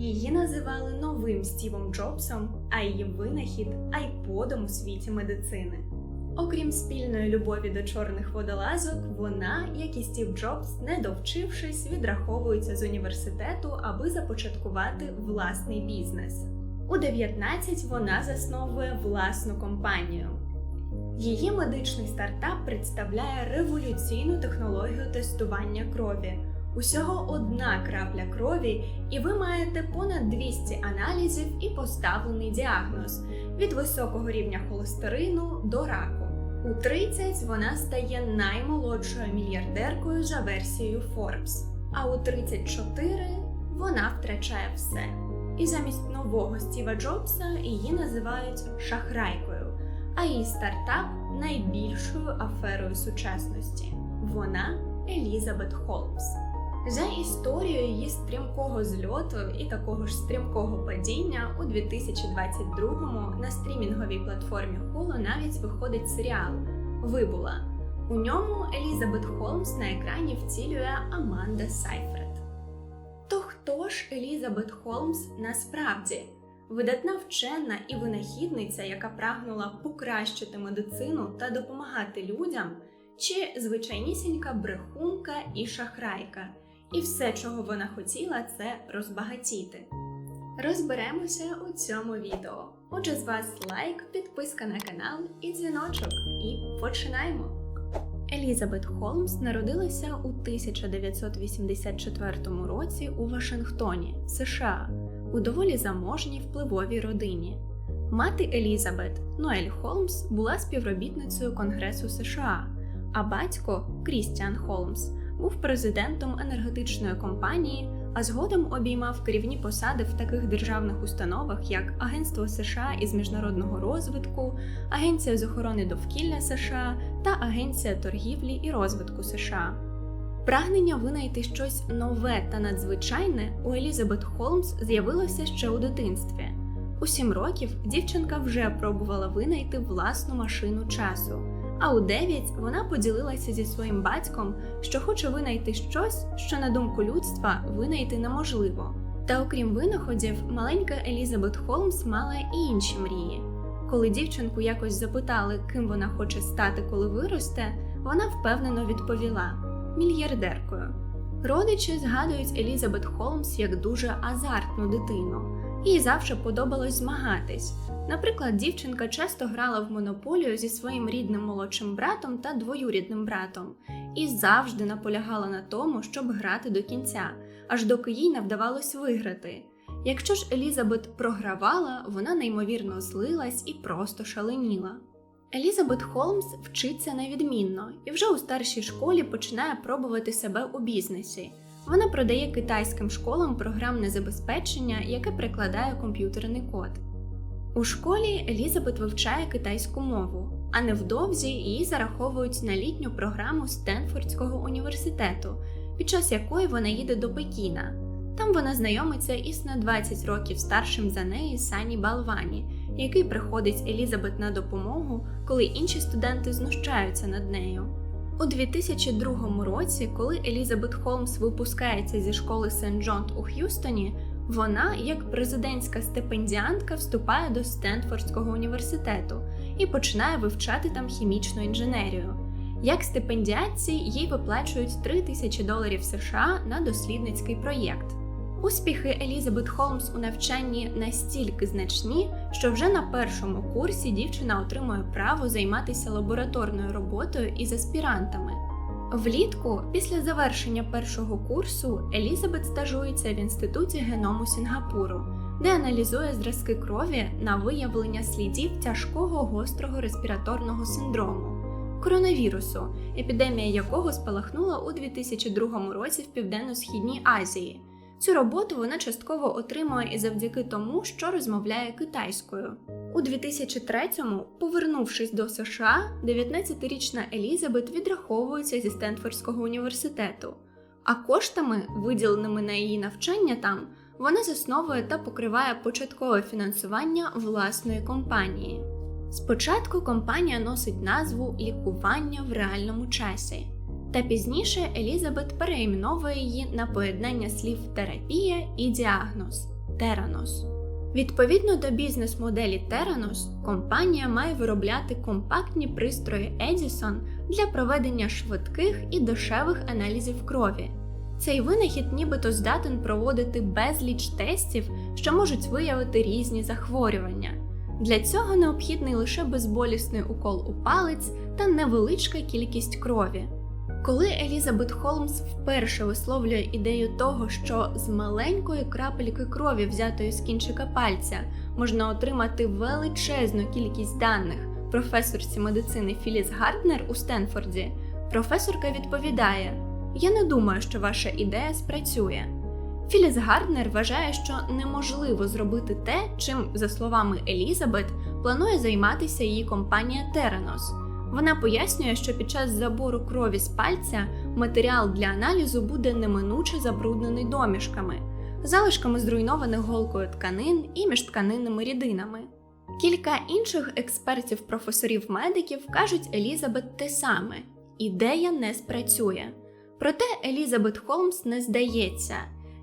Її називали новим Стівом Джобсом, а її винахід айподом у світі медицини. Окрім спільної любові до чорних водолазок, вона, як і Стів Джобс, не довчившись, відраховується з університету, аби започаткувати власний бізнес. У 19 вона засновує власну компанію. Її медичний стартап представляє революційну технологію тестування крові. Усього одна крапля крові, і ви маєте понад 200 аналізів і поставлений діагноз від високого рівня холестерину до раку. У 30 вона стає наймолодшою мільярдеркою за версією Forbes, а у 34 вона втрачає все. І замість нового Стіва Джобса її називають шахрайкою, а її стартап найбільшою аферою сучасності. Вона Елізабет Холмс. За історією її стрімкого зльоту і такого ж стрімкого падіння у 2022-му на стрімінговій платформі Hulu навіть виходить серіал Вибула. У ньому Елізабет Холмс на екрані вцілює Аманда Сайфред. То хто ж Елізабет Холмс насправді? Видатна вчена і винахідниця, яка прагнула покращити медицину та допомагати людям, чи звичайнісінька брехунка і шахрайка, і все, чого вона хотіла, це розбагатіти. Розберемося у цьому відео. Отже, з вас лайк, підписка на канал і дзвіночок. І починаємо! Елізабет Холмс народилася у 1984 році у Вашингтоні, США, у доволі заможній впливовій родині. Мати Елізабет Ноель Холмс була співробітницею Конгресу США, а батько Крістіан Холмс був президентом енергетичної компанії, а згодом обіймав керівні посади в таких державних установах, як Агентство США із міжнародного розвитку, Агенція з охорони довкілля США та Агенція торгівлі і розвитку США. Прагнення винайти щось нове та надзвичайне у Елізабет Холмс з'явилося ще у дитинстві. У сім років дівчинка вже пробувала винайти власну машину часу. А у 9 вона поділилася зі своїм батьком, що хоче винайти щось, що, на думку людства, винайти неможливо. Та окрім винаходів, маленька Елізабет Холмс мала і інші мрії. Коли дівчинку якось запитали, ким вона хоче стати, коли виросте, вона впевнено відповіла мільярдеркою. Родичі згадують Елізабет Холмс як дуже азартну дитину. Їй завжди подобалось змагатись. Наприклад, дівчинка часто грала в монополію зі своїм рідним молодшим братом та двоюрідним братом і завжди наполягала на тому, щоб грати до кінця, аж доки їй не вдавалось виграти. Якщо ж Елізабет програвала, вона неймовірно злилась і просто шаленіла. Елізабет Холмс вчиться невідмінно і вже у старшій школі починає пробувати себе у бізнесі. Вона продає китайським школам програмне забезпечення, яке прикладає комп'ютерний код. У школі Елізабет вивчає китайську мову, а невдовзі її зараховують на літню програму Стенфордського університету, під час якої вона їде до Пекіна. Там вона знайомиться із на 20 років старшим за неї Сані Балвані, який приходить Елізабет на допомогу, коли інші студенти знущаються над нею. У 2002 році, коли Елізабет Холмс випускається зі школи Сент Джон у Х'юстоні, вона, як президентська стипендіантка, вступає до Стенфордського університету і починає вивчати там хімічну інженерію. Як стипендіатці їй виплачують 3 тисячі доларів США на дослідницький проєкт. Успіхи Елізабет Холмс у навчанні настільки значні, що вже на першому курсі дівчина отримує право займатися лабораторною роботою із аспірантами. Влітку, після завершення першого курсу, Елізабет стажується в інституті геному Сінгапуру, де аналізує зразки крові на виявлення слідів тяжкого гострого респіраторного синдрому коронавірусу, епідемія якого спалахнула у 2002 році в Південно-Східній Азії. Цю роботу вона частково отримує і завдяки тому, що розмовляє китайською. У 2003-му, повернувшись до США, 19-річна Елізабет відраховується зі Стенфордського університету, а коштами, виділеними на її навчання там, вона засновує та покриває початкове фінансування власної компанії. Спочатку компанія носить назву Лікування в реальному часі. Та пізніше Елізабет переіменовує її на поєднання слів терапія і діагноз. Theranos. Відповідно до бізнес-моделі Theranos, компанія має виробляти компактні пристрої Edison для проведення швидких і дешевих аналізів крові. Цей винахід нібито здатен проводити безліч тестів, що можуть виявити різні захворювання. Для цього необхідний лише безболісний укол у палець та невеличка кількість крові. Коли Елізабет Холмс вперше висловлює ідею того, що з маленької крапельки крові, взятої з кінчика пальця, можна отримати величезну кількість даних професорці медицини Філіс Гарднер у Стенфорді, професорка відповідає: Я не думаю, що ваша ідея спрацює. Філіс Гарднер вважає, що неможливо зробити те, чим, за словами Елізабет, планує займатися її компанія Теранос. Вона пояснює, що під час забору крові з пальця матеріал для аналізу буде неминуче забруднений домішками, залишками зруйнованих голкою тканин і міжтканинними рідинами. Кілька інших експертів-професорів-медиків кажуть Елізабет те саме: ідея не спрацює. Проте Елізабет Холмс не здається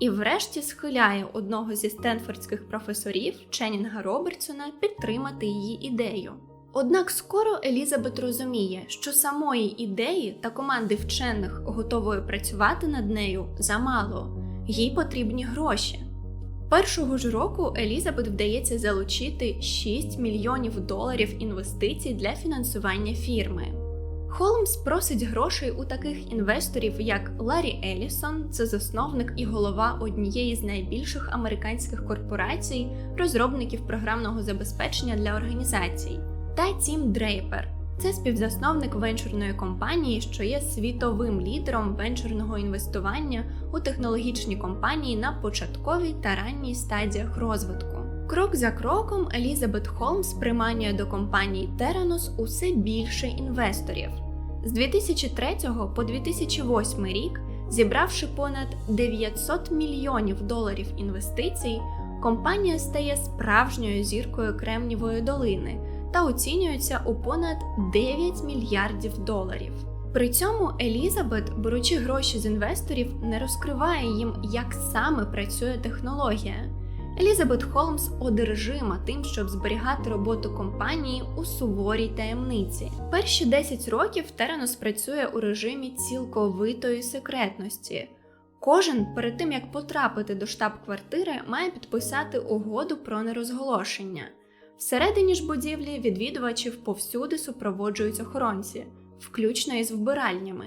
і, врешті, схиляє одного зі стенфордських професорів Ченнінга Робертсона підтримати її ідею. Однак скоро Елізабет розуміє, що самої ідеї та команди вчених, готової працювати над нею, замало, їй потрібні гроші. Першого ж року Елізабет вдається залучити 6 мільйонів доларів інвестицій для фінансування фірми. Холмс просить грошей у таких інвесторів, як Ларі Елісон, це засновник і голова однієї з найбільших американських корпорацій, розробників програмного забезпечення для організацій та Тім Дрейпер. Це співзасновник венчурної компанії, що є світовим лідером венчурного інвестування у технологічні компанії на початковій та ранній стадіях розвитку. Крок за кроком Елізабет Холмс приманює до компанії Теранос усе більше інвесторів. З 2003 по 2008 рік, зібравши понад 900 мільйонів доларів інвестицій, компанія стає справжньою зіркою Кремнівої долини та оцінюється у понад 9 мільярдів доларів. При цьому Елізабет, беручи гроші з інвесторів, не розкриває їм, як саме працює технологія. Елізабет Холмс одержима тим, щоб зберігати роботу компанії у суворій таємниці. Перші 10 років Теранос працює у режимі цілковитої секретності. Кожен перед тим як потрапити до штаб-квартири, має підписати угоду про нерозголошення. Всередині ж будівлі відвідувачів повсюди супроводжують охоронці, включно із вбиральнями.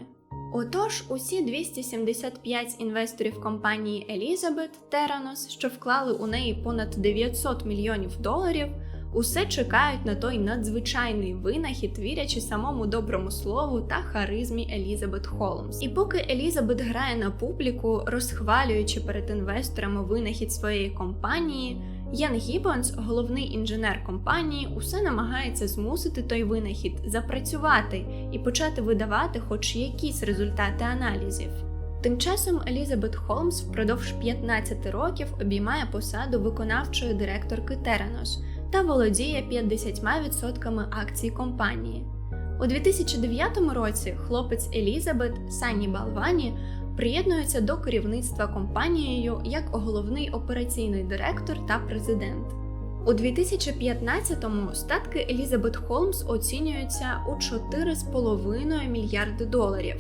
Отож, усі 275 інвесторів компанії Елізабет Теранос, що вклали у неї понад 900 мільйонів доларів, усе чекають на той надзвичайний винахід, вірячи самому доброму слову та харизмі Елізабет Холмс. І поки Елізабет грає на публіку, розхвалюючи перед інвесторами винахід своєї компанії. Ян Гіббонс, головний інженер компанії, усе намагається змусити той винахід запрацювати і почати видавати хоч якісь результати аналізів. Тим часом Елізабет Холмс впродовж 15 років обіймає посаду виконавчої директорки Теранос та володіє 50% акцій компанії. У 2009 році хлопець Елізабет Санні Балвані приєднується до керівництва компанією як головний операційний директор та президент. У 2015-му статки Елізабет Холмс оцінюються у 4,5 мільярди доларів.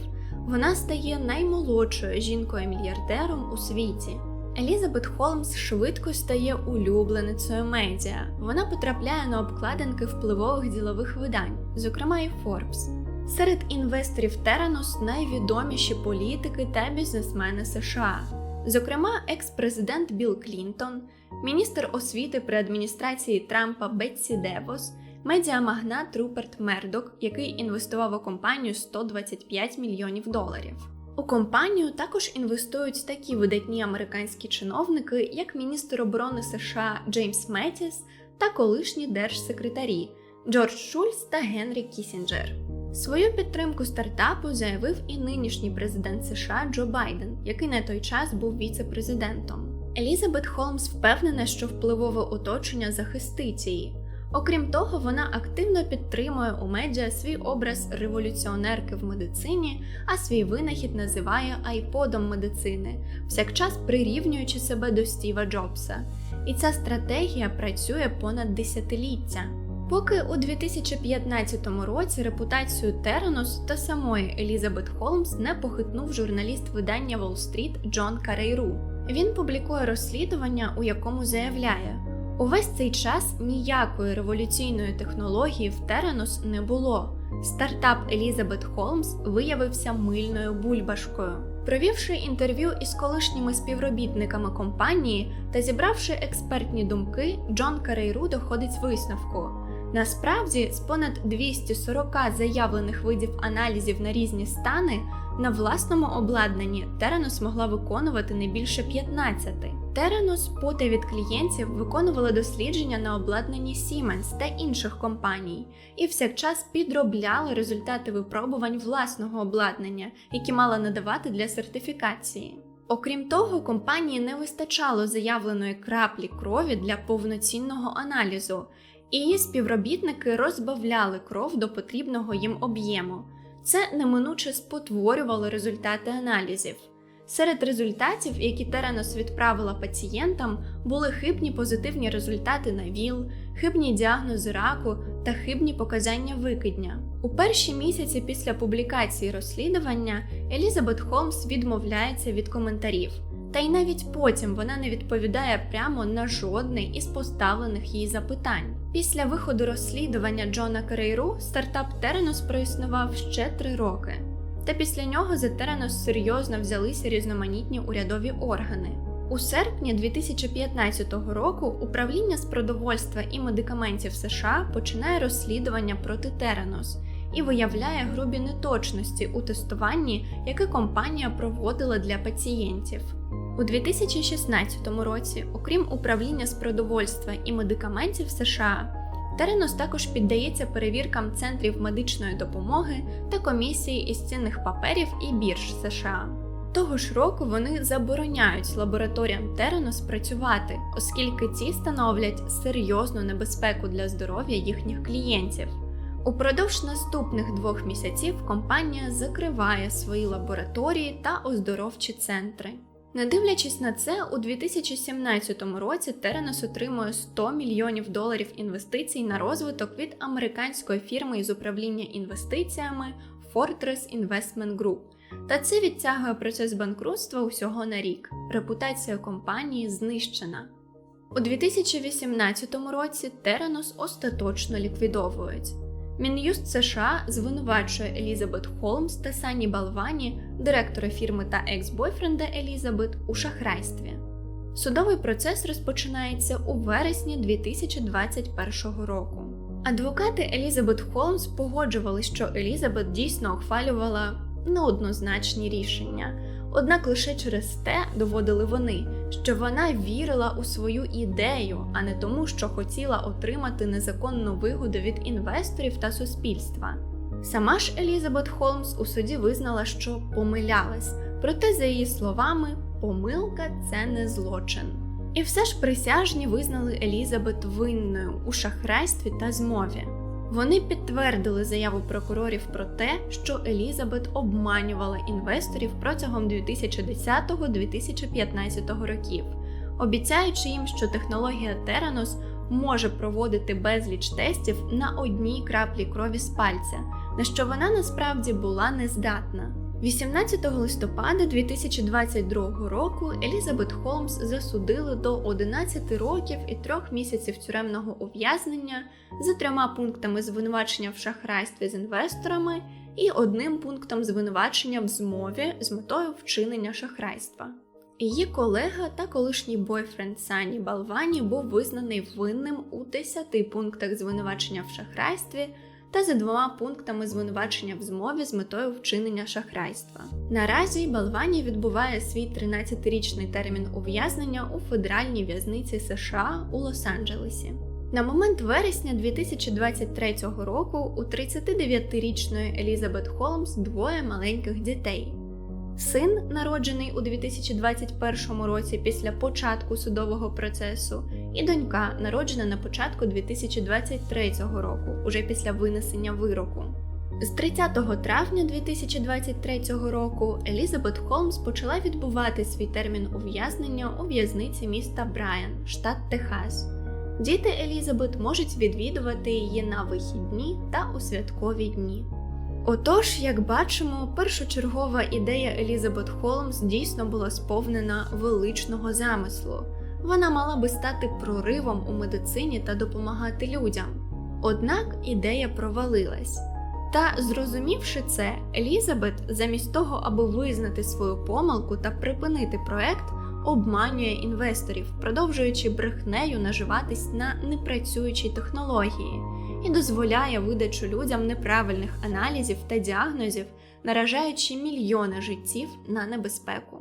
Вона стає наймолодшою жінкою-мільярдером у світі. Елізабет Холмс швидко стає улюбленицею медіа. Вона потрапляє на обкладинки впливових ділових видань, зокрема і Forbes. Серед інвесторів Теранос найвідоміші політики та бізнесмени США, зокрема, екс-президент Білл Клінтон, міністр освіти при адміністрації Трампа Бетсі Девос, медіамагнат Руперт Мердок, який інвестував у компанію 125 мільйонів доларів. У компанію також інвестують такі видатні американські чиновники, як міністр оборони США Джеймс Меттіс та колишні держсекретарі Джордж Шульц та Генрі Кісінджер. Свою підтримку стартапу заявив і нинішній президент США Джо Байден, який на той час був віце-президентом. Елізабет Холмс впевнена, що впливове оточення захистить її. Окрім того, вона активно підтримує у медіа свій образ революціонерки в медицині, а свій винахід називає айподом медицини, всякчас прирівнюючи себе до Стіва Джобса. І ця стратегія працює понад десятиліття. Поки у 2015 році репутацію Теранос та самої Елізабет Холмс не похитнув журналіст видання Wall Street Джон Карейру. Він публікує розслідування, у якому заявляє: увесь цей час ніякої революційної технології в Теранос не було. Стартап Елізабет Холмс виявився мильною бульбашкою. Провівши інтерв'ю із колишніми співробітниками компанії та зібравши експертні думки, Джон Карейру доходить висновку. Насправді, з понад 240 заявлених видів аналізів на різні стани на власному обладнанні Теранос могла виконувати не більше 15. Теранос, поти від клієнтів, виконували дослідження на обладнанні Siemens та інших компаній і всякчас підробляли результати випробувань власного обладнання, які мала надавати для сертифікації. Окрім того, компанії не вистачало заявленої краплі крові для повноцінного аналізу, і її співробітники розбавляли кров до потрібного їм об'єму. Це неминуче спотворювало результати аналізів. Серед результатів, які Теранос відправила пацієнтам, були хибні позитивні результати на ВІЛ, хибні діагнози раку та хибні показання викидня. У перші місяці після публікації розслідування Елізабет Холмс відмовляється від коментарів, та й навіть потім вона не відповідає прямо на жодне із поставлених їй запитань. Після виходу розслідування Джона Керейру стартап Теранос проіснував ще три роки. Та після нього за Теранос серйозно взялися різноманітні урядові органи. У серпні 2015 року управління з продовольства і медикаментів США починає розслідування проти Теранос і виявляє грубі неточності у тестуванні, яке компанія проводила для пацієнтів. У 2016 році, окрім управління з продовольства і медикаментів США, Теренос також піддається перевіркам центрів медичної допомоги та комісії із цінних паперів і бірж США. Того ж року вони забороняють лабораторіям Теренос працювати, оскільки ці становлять серйозну небезпеку для здоров'я їхніх клієнтів. Упродовж наступних двох місяців компанія закриває свої лабораторії та оздоровчі центри. Не дивлячись на це, у 2017 році Теранос отримує 100 мільйонів доларів інвестицій на розвиток від американської фірми із управління інвестиціями Fortress Investment Group. Та це відтягує процес банкрутства усього на рік. Репутація компанії знищена. У 2018 році Теранос остаточно ліквідовують. Мін'юст США звинувачує Елізабет Холмс та Сані Балвані, директора фірми та екс-бойфренда Елізабет, у шахрайстві. Судовий процес розпочинається у вересні 2021 року. Адвокати Елізабет Холмс погоджували, що Елізабет дійсно ухвалювала неоднозначні рішення. Однак лише через те доводили вони, що вона вірила у свою ідею, а не тому, що хотіла отримати незаконну вигоду від інвесторів та суспільства. Сама ж Елізабет Холмс у суді визнала, що помилялась, проте, за її словами, помилка це не злочин. І все ж присяжні визнали Елізабет винною у шахрайстві та змові. Вони підтвердили заяву прокурорів про те, що Елізабет обманювала інвесторів протягом 2010-2015 років, обіцяючи їм, що технологія Теранос може проводити безліч тестів на одній краплі крові з пальця, на що вона насправді була нездатна. 18 листопада 2022 року Елізабет Холмс засудили до 11 років і 3 місяців тюремного ув'язнення за трьома пунктами звинувачення в шахрайстві з інвесторами і одним пунктом звинувачення в змові з метою вчинення шахрайства. Її колега та колишній бойфренд Сані Балвані був визнаний винним у 10 пунктах звинувачення в шахрайстві та за двома пунктами звинувачення в змові з метою вчинення шахрайства. Наразі Балвані відбуває свій 13-річний термін ув'язнення у федеральній в'язниці США у Лос-Анджелесі. На момент вересня 2023 року у 39-річної Елізабет Холмс двоє маленьких дітей. Син, народжений у 2021 році після початку судового процесу, і донька, народжена на початку 2023 року, уже після винесення вироку. З 30 травня 2023 року Елізабет Холмс почала відбувати свій термін ув'язнення у в'язниці міста Брайан, штат Техас. Діти Елізабет можуть відвідувати її на вихідні та у святкові дні. Отож, як бачимо, першочергова ідея Елізабет Холмс дійсно була сповнена величного замислу. Вона мала би стати проривом у медицині та допомагати людям. Однак ідея провалилась. Та, зрозумівши це, Елізабет, замість того, аби визнати свою помилку та припинити проект, обманює інвесторів, продовжуючи брехнею наживатись на непрацюючій технології і дозволяє видачу людям неправильних аналізів та діагнозів, наражаючи мільйони життів на небезпеку.